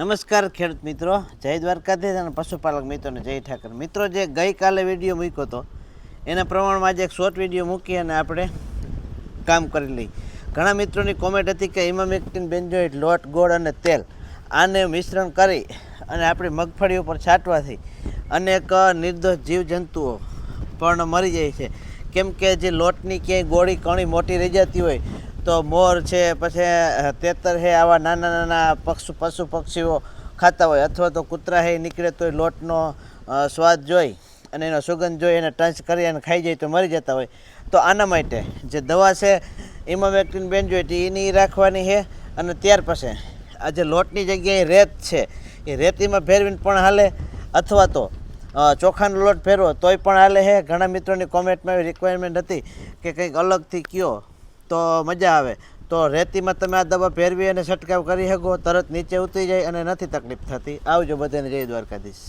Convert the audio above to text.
નમસ્કાર ખેડૂત મિત્રો. જય દ્વારકાધીશ અને પશુપાલક મિત્રોને જય ઠાકર. મિત્રો, જે ગઈકાલે વીડિયો મૂક્યો હતો, એના પ્રમાણમાં આજે એક શોર્ટ વીડિયો મૂકી અને આપણે કામ કરી લઈ ઘણા મિત્રોની કોમેન્ટ હતી કે ઇમામેક્ટિન બેન્જોઇટ લોટ, ગોળ અને તેલ આને મિશ્રણ કરી અને આપણી મગફળી ઉપર છાંટવાથી અનેક નિર્દોષ જીવજંતુઓ પણ મરી જાય છે. કેમ કે જે લોટની ક્યાંય ગોળી, કણી મોટી રહી જતી હોય તો મોર છે, પછી તેતર છે, આવા નાના નાના પક્ષુ, પશુ પક્ષીઓ ખાતા હોય અથવા તો કૂતરા હે નીકળે તો લોટનો સ્વાદ જોઈ અને એનો સુગંધ જોઈ એને ટચ કરી અને ખાઈ જાય તો મરી જતા હોય. તો આના માટે જે દવા છે ઇમામેક્ટિન બેન્જોઇટ એની રાખવાની છે અને ત્યાર પછી આ જે લોટની જગ્યાએ રેત છે, એ રેતીમાં ફેરવીને પણ હાલે અથવા તો ચોખાનો લોટ ફેરવો તોય પણ હાલે છે. ઘણા મિત્રોની કોમેન્ટમાં એવી રિક્વાયરમેન્ટ હતી કે કંઈક અલગથી કયો તો મજા આવે. તો રેતીમાં તમે આ દવા ફેરવી અને છંટકાવ કરી શકો, તરત નીચે ઉતરી જાય અને નથી તકલીફ થતી. આવજો બધાને જય દ્વારકાધીશ.